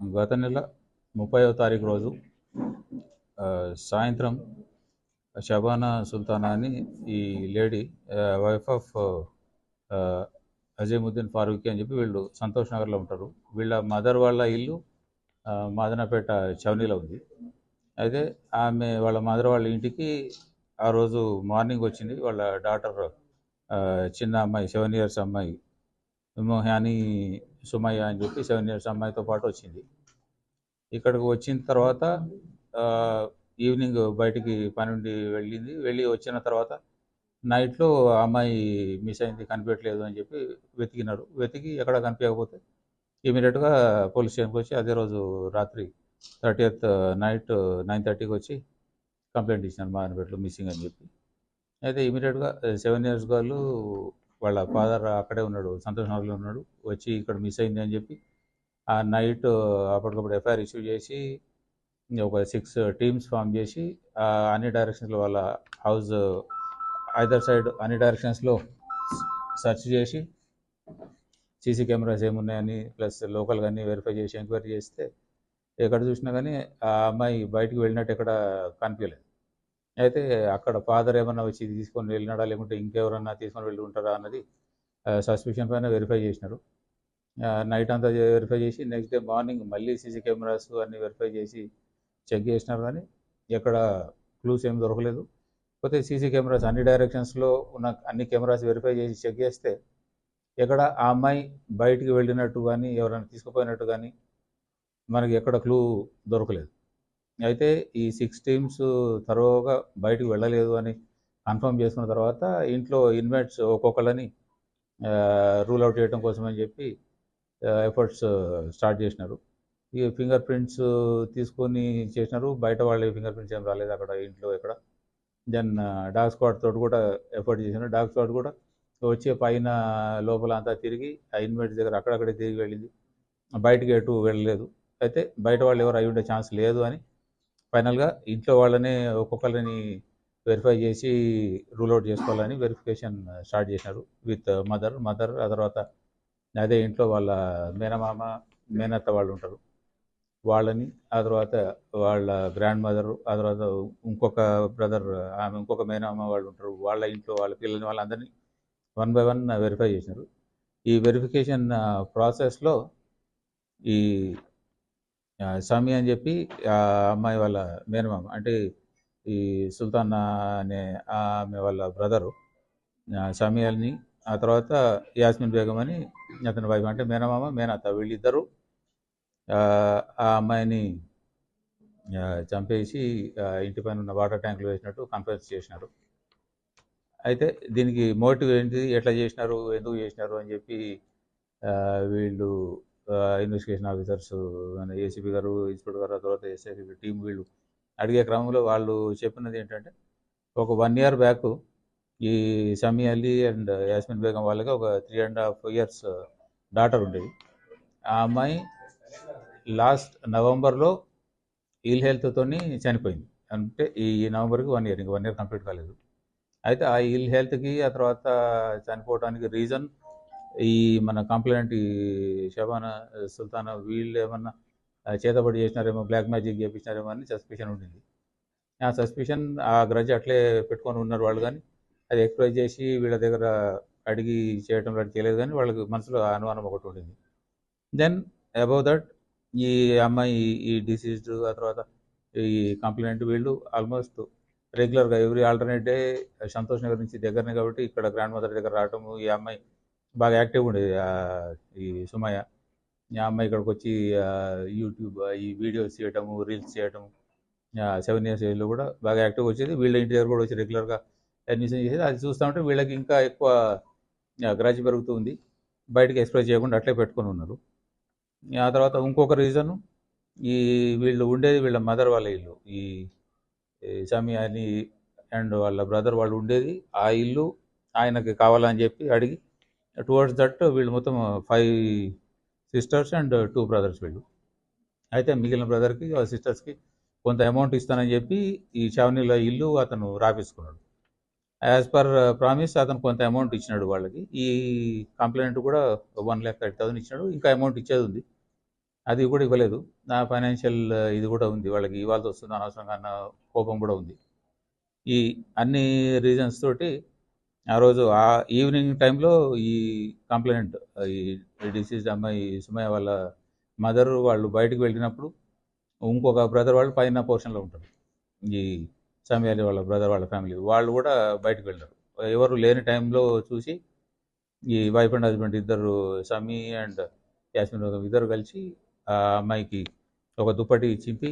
గత నెల ముప్పైవ తారీఖు రోజు సాయంత్రం షబానా సుల్తానా అని ఈ lady wife of Azimuddin Farooqui అని చెప్పి వీళ్ళు సంతోష్ నగర్లో ఉంటారు. వీళ్ళ మదర్ వాళ్ళ ఇల్లు మాదనపేట చవనీలో ఉంది. అయితే ఆమె వాళ్ళ మదర్ వాళ్ళ ఇంటికి ఆ రోజు మార్నింగ్ వచ్చింది. వాళ్ళ డాటర్ చిన్న అమ్మాయి సెవెన్ ఇయర్స్ అమ్మాయి మోహాని సుమయ్య అని చెప్పి సెవెన్ ఇయర్స్ అమ్మాయితో పాటు వచ్చింది. ఇక్కడికి వచ్చిన తర్వాత ఈవినింగ్ బయటికి పని నుండి వెళ్ళింది. వెళ్ళి వచ్చిన తర్వాత నైట్లో అమ్మాయి మిస్ అయింది కనిపించట్లేదు అని చెప్పి వెతికినారు. వెతికి ఎక్కడ కనిపించకపోతే ఇమీడియట్గా పోలీస్ స్టేషన్కి వచ్చి అదే రోజు రాత్రి థర్టీయత్ నైట్ నైన్ థర్టీకి వచ్చి కంప్లైంట్ ఇచ్చినారు మాదనపేటలో మిస్సింగ్ అని చెప్పి. అయితే ఇమీడియట్గా సెవెన్ ఇయర్స్ గర్ల్ వాళ్ళ ఫాదర్ అక్కడే ఉన్నాడు సంతోష్ నగర్లో ఉన్నాడు. వచ్చి ఇక్కడ మిస్ అయింది అని చెప్పి ఆ నైట్ అప్పటికప్పుడు ఎఫ్ఐఆర్ ఇష్యూ చేసి ఒక సిక్స్ టీమ్స్ ఫామ్ చేసి అన్ని డైరెక్షన్స్లో వాళ్ళ హౌస్ ఐదర్ సైడ్ అన్ని డైరెక్షన్స్లో సెర్చ్ చేసి సీసీ కెమెరాస్ ఏమున్నాయని ప్లస్ లోకల్గా కానీ వెరిఫై చేసి ఎంక్వైరీ చేస్తే ఎక్కడ చూసినా కానీ ఆ అమ్మాయి బయటికి వెళ్ళినట్టు ఎక్కడ కనిపించలేదు. అయితే అక్కడ ఫాదర్ ఏమన్నా వచ్చి తీసుకొని వెళ్ళినాడా? లేకుంటే ఇంకెవరన్నా తీసుకొని వెళ్ళి ఉంటారా? అన్నది సస్పెషన్ పైన వెరిఫై చేసినారు నైట్ అంతా వెరిఫై చేసి నెక్స్ట్ డే మార్నింగ్ మళ్ళీ సీసీ కెమెరాస్ అన్ని వెరిఫై చేసి చెక్ చేసినారు కానీ ఎక్కడ క్లూస్ ఏం దొరకలేదు. పోతే సీసీ కెమెరాస్ అన్ని డైరెక్షన్స్లో ఉన్న అన్ని కెమెరాస్ వెరిఫై చేసి చెక్ చేస్తే ఎక్కడ ఆ అమ్మాయి బయటికి వెళ్ళినట్టు కానీ ఎవరైనా తీసుకుపోయినట్టు కానీ మనకి ఎక్కడ క్లూ దొరకలేదు. అయితే ఈ సిక్స్ టీమ్స్ తరువుగా బయటికి వెళ్ళలేదు అని కన్ఫర్మ్ చేసుకున్న తర్వాత ఇంట్లో ఇన్మేట్స్ ఒక్కొక్కళ్ళని రూల్ అవుట్ చేయడం కోసం అని చెప్పి ఎఫర్ట్స్ స్టార్ట్ చేసినారు. ఈ ఫింగర్ ప్రింట్స్ తీసుకొని చేసినారు. బయట వాళ్ళ ఫింగర్ ప్రింట్స్ ఏం రాలేదు అక్కడ ఇంట్లో ఇక్కడ దెన్ డాగ్ స్క్వాడ్ తోటి కూడా ఎఫర్ట్ చేసినారు. డాగ్ స్క్వాడ్ కూడా వచ్చే పైన లోపల అంతా తిరిగి ఆ ఇన్మేట్స్ దగ్గర అక్కడక్కడే తిరిగి వెళ్ళింది. బయటికి ఎటు వెళ్ళలేదు. అయితే బయట వాళ్ళు ఎవరు అయి ఉండే ఛాన్స్ లేదు అని ఫైనల్గా ఇంట్లో వాళ్ళనే ఒక్కొక్కరిని వెరిఫై చేసి రూల్ అవుట్ చేసుకోవాలని వెరిఫికేషన్ స్టార్ట్ చేశారు విత్ మదర్. మదర్ ఆ తర్వాత అదే ఇంట్లో వాళ్ళ మేనమామ మేనత్త వాళ్ళు ఉంటారు. వాళ్ళని ఆ తర్వాత వాళ్ళ గ్రాండ్ మదర్ ఆ తర్వాత ఇంకొక బ్రదర్ ఆమె ఇంకొక మేనమామ వాళ్ళు ఉంటారు. వాళ్ళ ఇంట్లో వాళ్ళ పిల్లల్ని వాళ్ళందరినీ వన్ బై వన్ వెరిఫై చేసినారు. ఈ వెరిఫికేషన్ ప్రాసెస్లో ఈ స్వామి సమీ అని చెప్పి ఆ అమ్మాయి వాళ్ళ మేనమామ అంటే ఈ సుల్తాన్ అనే ఆమె వాళ్ళ బ్రదరు స్వామి అని ఆ తర్వాత యాస్మిన్ బేగం అని అతని వైఫ్ అంటే మేనమామ మేనత్త వీళ్ళిద్దరూ ఆ అమ్మాయిని చంపేసి ఇంటి పైన ఉన్న వాటర్ ట్యాంకులు వేసినట్టు కన్ఫెన్స్ చేసినారు. అయితే దీనికి మోటివ్ ఏంటి ఎట్లా చేసినారు ఎందుకు చేసినారు అని చెప్పి వీళ్ళు ఇన్వెస్టిగేషన్ ఆఫీసర్స్ ఏసీపీ గారు ఇన్స్పెక్టర్ గారు ఆ తర్వాత ఎస్ఐపీ టీం వీళ్ళు అడిగే క్రమంలో వాళ్ళు చెప్పినది ఏంటంటే ఒక వన్ ఇయర్ బ్యాక్ ఈ సమీ అలీ అండ్ యాస్మిన్ బేగం వాళ్ళకి ఒక three and half years daughter ఉండేది. ఆ అమ్మాయి లాస్ట్ నవంబర్లో ఇల్ హెల్త్తోని చనిపోయింది. అంటే ఈ నవంబర్కి వన్ ఇయర్ ఇంకా వన్ ఇయర్ కంప్లీట్ కాలేదు. అయితే ఆ ఇల్ హెల్త్కి ఆ తర్వాత చనిపోవడానికి రీజన్ ఈ మన కంప్లైంట్ షబానా సుల్తానా వీళ్ళు ఏమన్నా చేతబడి చేసినారేమో బ్లాక్ మ్యాజిక్ చేపించినారేమో అని సస్పెషన్ ఉండింది. ఆ సస్పెషన్ ఆ గ్రజ్ అట్లే పెట్టుకొని ఉన్నారు వాళ్ళు కానీ అది ఎక్స్ప్రెస్ చేసి వీళ్ళ దగ్గర అడిగి చేయటం లాంటి చేయలేదు కానీ వాళ్ళకి మనసులో అనుమానం ఒకటి ఉండింది. దెన్ అబౌవ్ దట్ ఈ అమ్మాయి ఈ డిసీజ్డ్ ఆ తర్వాత ఈ కంప్లైంట్ వీళ్ళు ఆల్మోస్ట్ రెగ్యులర్గా every alternate day Santosh Nagar నుంచి దగ్గరనే కాబట్టి ఇక్కడ గ్రాండ్ మదర్ దగ్గర రావటము ఈ అమ్మాయి బాగా యాక్టివ్గా ఉండేది. ఈ సుమయ్య. ఈ అమ్మాయి ఇక్కడికి వచ్చి యూట్యూబ్ ఈ వీడియోస్ చేయటము రీల్స్ చేయటము సెవెన్ ఇయర్స్ ఏజ్లో కూడా బాగా యాక్టివ్గా వచ్చేది. వీళ్ళ ఇంటి దగ్గర కూడా వచ్చి రెగ్యులర్గా అడ్మిషన్ చేసేది. అది చూస్తూ ఉంటే వీళ్ళకి ఇంకా ఎక్కువ గ్రాజ్ పెరుగుతుంది. బయటకు ఎక్స్ప్రెస్ చేయకుండా అట్లే పెట్టుకొని ఉన్నారు. ఆ తర్వాత ఇంకొక రీజను ఈ వీళ్ళు ఉండేది వీళ్ళ మదర్ వాళ్ళ ఇల్లు. ఈ ఈ షమి అని అండ్ వాళ్ళ బ్రదర్ వాళ్ళు ఉండేది ఆ ఇల్లు ఆయనకి కావాలని చెప్పి అడిగి టువర్డ్స్ దట్ వీళ్ళు మొత్తం five sisters and two brothers వీళ్ళు. అయితే మిగిలిన బ్రదర్కి సిస్టర్స్కి కొంత అమౌంట్ ఇస్తానని చెప్పి ఈ చావనీలో ఇల్లు అతను రాపించుకున్నాడు యాజ్ పర్ ప్రామిస్ uh, అతను కొంత అమౌంట్ ఇచ్చినాడు వాళ్ళకి. ఈ కంప్లైంట్ కూడా వన్ ల్యాక్ థర్టీ థౌసండ్ ఇచ్చినాడు. ఇంకా అమౌంట్ ఇచ్చేది ఉంది. అది కూడా ఇవ్వలేదు. నా ఫైనాన్షియల్ uh, ఇది కూడా ఉంది. వాళ్ళకి ఇవ్వాల్సి వస్తుంది. అనవసరంగా అన్న కోపం కూడా ఉంది. ఈ అన్ని రీజన్స్ తోటి ఆ రోజు ఆ ఈవినింగ్ టైంలో ఈ కంప్లైంట్ ఈ డిసీజ్ అమ్మాయి సుమయ్య వాళ్ళ మదర్ వాళ్ళు బయటకు వెళ్ళినప్పుడు ఇంకొక బ్రదర్ వాళ్ళు పైన పోర్షన్లో ఉంటారు. ఈ సమయాలి వాళ్ళ బ్రదర్ వాళ్ళ ఫ్యామిలీ వాళ్ళు కూడా బయటకు వెళ్ళారు. ఎవరు లేని టైంలో చూసి ఈ వైఫ్ అండ్ హస్బెండ్ ఇద్దరు సమీ అండ్ యాస్మిన్ ఇద్దరు కలిసి ఆ అమ్మాయికి ఒక దుప్పటి చింపి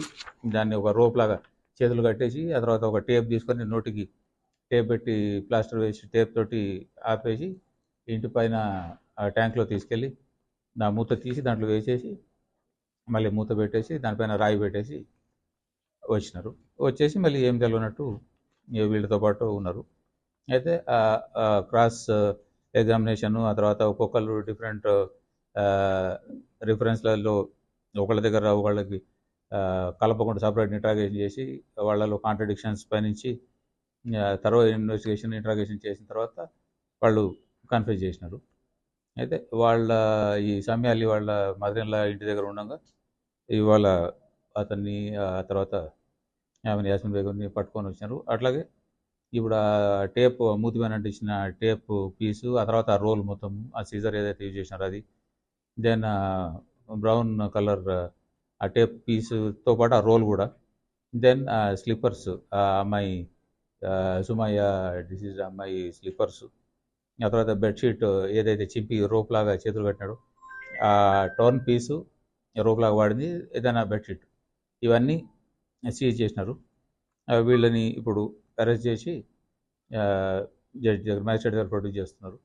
దాన్ని ఒక రోప్ లాగా చేతులు కట్టేసి ఆ తర్వాత ఒక టేప్ తీసుకొని నోటికి టేప్ పెట్టి ప్లాస్టర్ వేసి టేప్ తోటి ఆపేసి ఇంటి పైన ఆ ట్యాంక్లో తీసుకెళ్ళి నా మూత తీసి దాంట్లో వేసేసి మళ్ళీ మూత పెట్టేసి దానిపైన రాయి పెట్టేసి వచ్చినారు. వచ్చేసి మళ్ళీ ఏం తెలియనట్టు వీళ్ళతో పాటు ఉన్నారు. అయితే ఆ క్రాస్ ఎగ్జామినేషన్ ఆ తర్వాత ఒక్కొక్కరు డిఫరెంట్ రిఫరెన్స్లలో ఒకళ్ళ దగ్గర ఒకళ్ళకి కలపకుండా సపరేట్ ఇంట్రాగేషన్ చేసి వాళ్ళలో కాంట్రడిక్షన్స్ పైనుంచి ఆ, తర్వాత ఇన్వెస్టిగేషన్ ఇంట్రాగేషన్ చేసిన తర్వాత వాళ్ళు కన్ఫ్యూజ్ చేసినారు. అయితే వాళ్ళ ఈ సమయాలి వాళ్ళ మదరిన్లా ఇంటి దగ్గర ఉండగా ఇవాళ అతన్ని ఆ తర్వాత ఆమెను యాస్మిన్ బేగంని పట్టుకొని వచ్చినారు. అట్లాగే ఇప్పుడు ఆ టేప్ మూతి పైన అంటించిన టేప్ పీసు ఆ తర్వాత ఆ రోల్ మొత్తం ఆ సీజర్ ఏదైతే యూజ్ చేసినారో అది. దెన్ బ్రౌన్ కలర్ ఆ టేప్ పీసుతో పాటు ఆ రోల్ కూడా. దెన్ స్లిప్పర్స్ ఆ అమ్మాయి సుమయ్య డిసీజ్ అమ్మాయి స్లిప్పర్స్ ఆ తర్వాత బెడ్షీట్ ఏదైతే చింపి రోప్ లాగా చేతులు కట్టినాడో ఆ టోర్న్ పీసు రోప్ లాగా వాడింది ఏదైనా బెడ్షీట్ ఇవన్నీ సీజ్ చేసినారు. వీళ్ళని ఇప్పుడు అరెస్ట్ చేసి జడ్జి దగ్గర మ్యాజిస్ట్రేట్ దగ్గర ప్రొడ్యూస్ చేస్తున్నారు.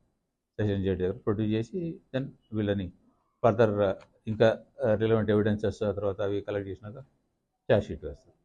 సెషన్ జడ్జి దగ్గర ప్రొడ్యూస్ చేసి దెన్ వీళ్ళని ఫర్దర్ ఇంకా రిలవెంట్ ఎవిడెన్సెస్ తర్వాత అవి కలెక్ట్ చేసినాక ఛార్జ్ షీట్ వేస్తారు.